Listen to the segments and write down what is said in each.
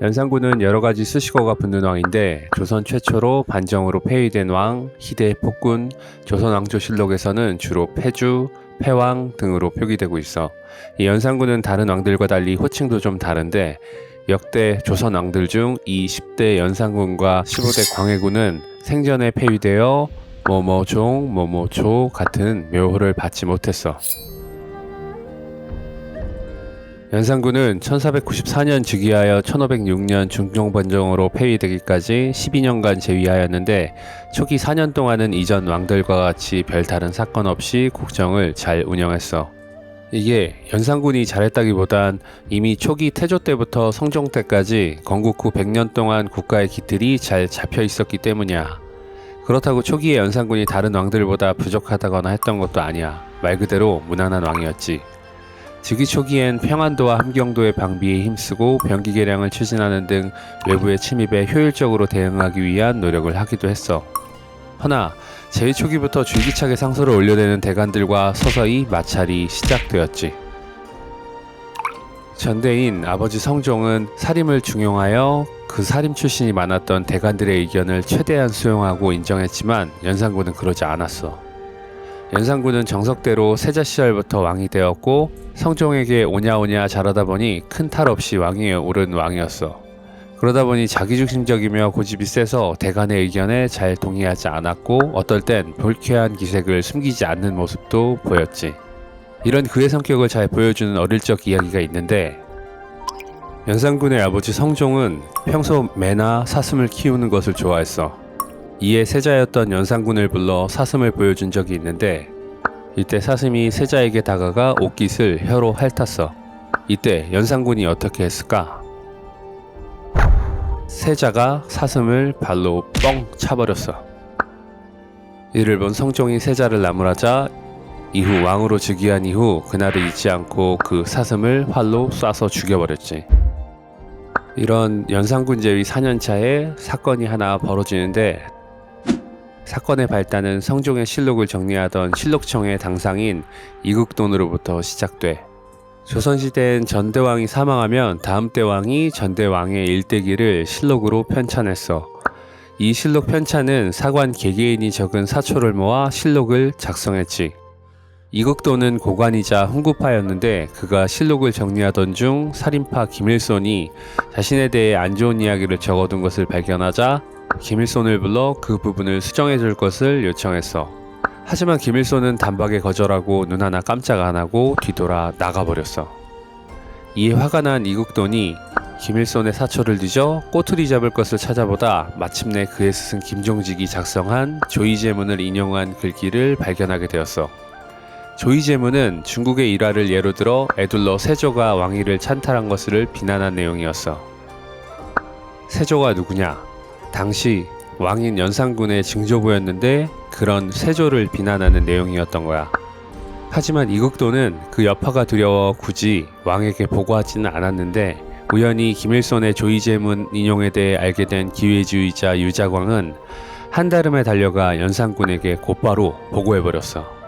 연산군은 여러 가지 수식어가 붙는 왕인데 조선 최초로 반정으로 폐위된 왕, 희대 폭군, 조선 왕조실록에서는 주로 패주, 패왕 등으로 표기되고 있어. 이 연산군은 다른 왕들과 달리 호칭도 좀 다른데 역대 조선 왕들 중 이 10대 연산군과 15대 광해군은 생전에 폐위되어 뭐뭐종, 뭐뭐조 같은 묘호를 받지 못했어. 연산군은 1494년 즉위하여 1506년 중종반정으로 폐위되기까지 12년간 재위하였는데 초기 4년 동안은 이전 왕들과 같이 별다른 사건 없이 국정을 잘 운영했어. 이게 연산군이 잘했다기보단 이미 초기 태조 때부터 성종 때까지 건국 후 100년 동안 국가의 기틀이 잘 잡혀 있었기 때문이야. 그렇다고 초기에 연산군이 다른 왕들보다 부족하다거나 했던 것도 아니야. 말 그대로 무난한 왕이었지. 즉위 초기엔 평안도와 함경도의 방비에 힘쓰고 병기 개량을 추진하는 등 외부의 침입에 효율적으로 대응하기 위한 노력을 하기도 했어. 허나 제위 초기부터 줄기차게 상소를 올려대는 대관들과 서서히 마찰이 시작되었지. 전대인 아버지 성종은 살임을 중용하여 그 살인 출신이 많았던 대관들의 의견을 최대한 수용하고 인정했지만 연산군은 그러지 않았어. 연산군은 정석대로 세자 시절부터 왕이 되었고 성종에게 오냐오냐 잘하다 보니 큰 탈 없이 왕위에 오른 왕이었어. 그러다 보니 자기중심적이며 고집이 세서 대간의 의견에 잘 동의하지 않았고 어떨 땐 불쾌한 기색을 숨기지 않는 모습도 보였지. 이런 그의 성격을 잘 보여주는 어릴 적 이야기가 있는데 연산군의 아버지 성종은 평소 매나 사슴을 키우는 것을 좋아했어. 이에 세자였던 연산군을 불러 사슴을 보여준 적이 있는데 이때 사슴이 세자에게 다가가 옷깃을 혀로 핥았어. 이때 연산군이 어떻게 했을까? 세자가 사슴을 발로 뻥 차버렸어. 이를 본 성종이 세자를 나무라자 이후 왕으로 즉위한 이후 그날을 잊지 않고 그 사슴을 활로 쏴서 죽여버렸지. 이런 연산군 제위 4년차에 사건이 하나 벌어지는데 사건의 발단은 성종의 실록을 정리하던 실록청의 당상인 이국돈으로부터 시작돼. 조선시대엔 전대왕이 사망하면 다음 대왕이 전대왕의 일대기를 실록으로 편찬했어. 이 실록 편찬은 사관 개개인이 적은 사초를 모아 실록을 작성했지. 이국도는 고관이자 훈구파였는데 그가 실록을 정리하던 중 살인파 김일손이 자신에 대해 안 좋은 이야기를 적어둔 것을 발견하자 김일손을 불러 그 부분을 수정해 줄 것을 요청했어. 하지만 김일손은 단박에 거절하고 눈 하나 깜짝 안 하고 뒤돌아 나가버렸어. 이에 화가 난 이국돈이 김일손의 사초를 뒤져 꼬투리 잡을 것을 찾아보다 마침내 그의 스승 김종직이 작성한 조이제문을 인용한 글귀를 발견하게 되었어. 조이제문은 중국의 일화를 예로 들어 에둘러 세조가 왕위를 찬탈한 것을 비난한 내용이었어. 세조가 누구냐? 당시 왕인 연산군의 증조부였는데 그런 세조를 비난하는 내용이었던 거야. 하지만 이국도는 그 여파가 두려워 굳이 왕에게 보고하지는 않았는데 우연히 김일손의 조이제문 인용에 대해 알게 된 기회주의자 유자광은 한달음에 달려가 연산군에게 곧바로 보고해버렸어.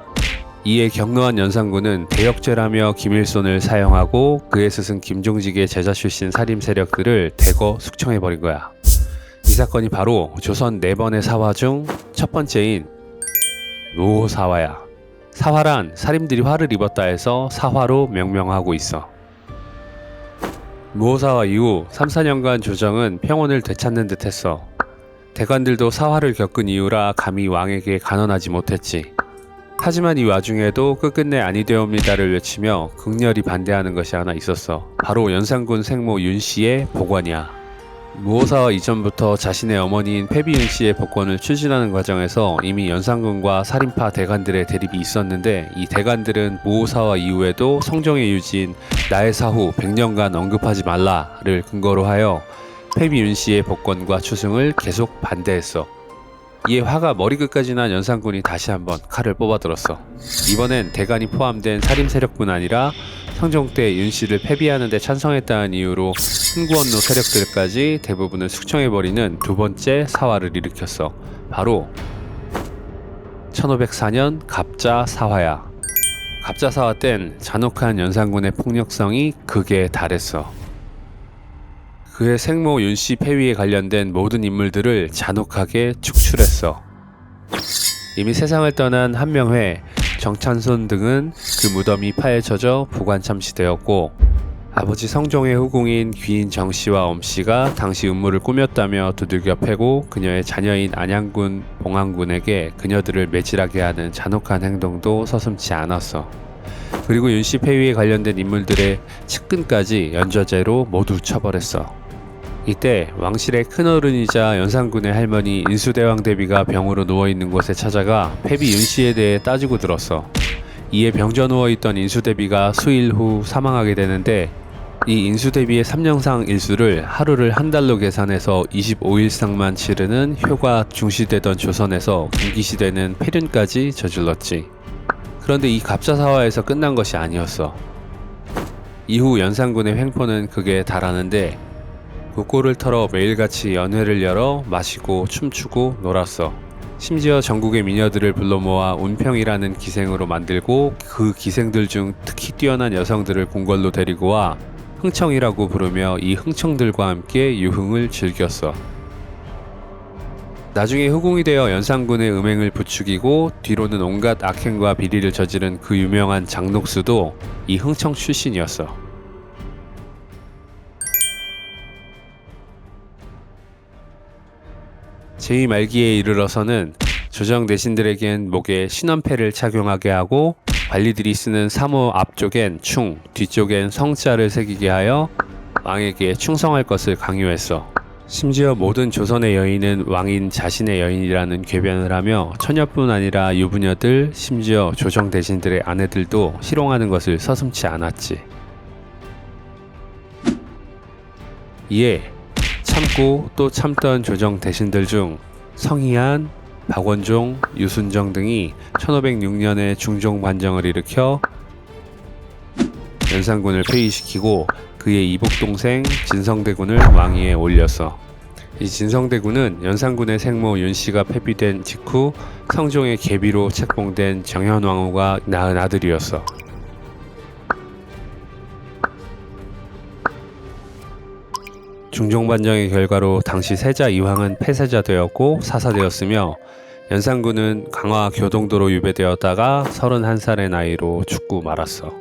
이에 경로한 연산군은 대역죄라며 김일손을 사형하고 그의 스승 김종직의 제자 출신 살림 세력들을 대거 숙청해버린 거야. 이 사건이 바로 조선 네 번의 사화 중 첫 번째인 노사화야. 사화란 살인들이 화를 입었다 해서 사화로 명명하고 있어. 무호사화 이후 3, 4년간 조정은 평온을 되찾는 듯 했어. 대관들도 사화를 겪은 이유라 감히 왕에게 간언하지 못했지. 하지만 이 와중에도 끝끝내 아니 되옵니다를 외치며 극렬히 반대하는 것이 하나 있었어. 바로 연산군 생모 윤 씨의 복원이야. 무호사와 이전부터 자신의 어머니인 패비윤 씨의 복권을 추진하는 과정에서 이미 연산군과 살인파 대관들의 대립이 있었는데 이 대관들은 무호사와 이후에도 성종의 유지인 나의 사후 100년간 언급하지 말라를 근거로 하여 패비윤 씨의 복권과 추승을 계속 반대했어. 이에 화가 머리끝까지 난 연산군이 다시 한번 칼을 뽑아들었어. 이번엔 대관이 포함된 살인 세력뿐 아니라 성종 때윤 씨를 패비하는 데 찬성했다는 이유로 흥구원로 세력들까지 대부분을 숙청해버리는 두 번째 사화를 일으켰어. 바로 1504년 갑자 사화야. 갑자 사화 땐 잔혹한 연산군의 폭력성이 극에 달했어. 그의 생모 윤씨 폐위에 관련된 모든 인물들을 잔혹하게 축출했어. 이미 세상을 떠난 한명회, 정찬손 등은 그 무덤이 파헤쳐져 보관 참시되었고 아버지 성종의 후궁인 귀인 정씨와 엄씨가 당시 음모를 꾸몄다며 두들겨 패고 그녀의 자녀인 안양군 봉안군에게 그녀들을 매질하게 하는 잔혹한 행동도 서슴지 않았어. 그리고 윤씨 폐위에 관련된 인물들의 측근까지 연좌제로 모두 처벌했어. 이때 왕실의 큰어른이자 연산군의 할머니 인수대왕 대비가 병으로 누워있는 곳에 찾아가 폐비 윤씨에 대해 따지고 들었어. 이에 병져 누워있던 인수대비가 수일 후 사망하게 되는데 이 인수대비의 3년상 일수를 하루를 한 달로 계산해서 25일상만 치르는 효가 중시되던 조선에서 김기시대는 폐륜까지 저질렀지. 그런데 이 갑자사화에서 끝난 것이 아니었어. 이후 연산군의 횡포는 극에 달하는데 국고를 털어 매일같이 연회를 열어 마시고 춤추고 놀았어. 심지어 전국의 미녀들을 불러 모아 운평이라는 기생으로 만들고 그 기생들 중 특히 뛰어난 여성들을 궁궐로 데리고 와 흥청이라고 부르며 이 흥청들과 함께 유흥을 즐겼어. 나중에 후궁이 되어 연산군의 음행을 부추기고 뒤로는 온갖 악행과 비리를 저지른 그 유명한 장녹수도 이 흥청 출신이었어. 제2 말기에 이르러서는 조정 내신들에겐 목에 신원패를 착용하게 하고 관리들이 쓰는 사모 앞쪽엔 충, 뒤쪽엔 성자를 새기게 하여 왕에게 충성할 것을 강요했어. 심지어 모든 조선의 여인은 왕인 자신의 여인이라는 궤변을 하며 처녀뿐 아니라 유부녀들, 심지어 조정 대신들의 아내들도 희롱하는 것을 서슴지 않았지. 이에 참고 또 참던 조정 대신들 중 성희안, 박원종, 유순정 등이 1506년에 중종 반정을 일으켜 연산군을 폐위시키고 그의 이복 동생 진성대군을 왕위에 올렸어. 이 진성대군은 연산군의 생모 윤씨가 폐비된 직후 성종의 계비로 책봉된 정현왕후가 낳은 아들이었어. 중종반정의 결과로 당시 세자 이황은 폐세자 되었고 사사되었으며 연산군은 강화 교동도로 유배되었다가 31살의 나이로 죽고 말았어.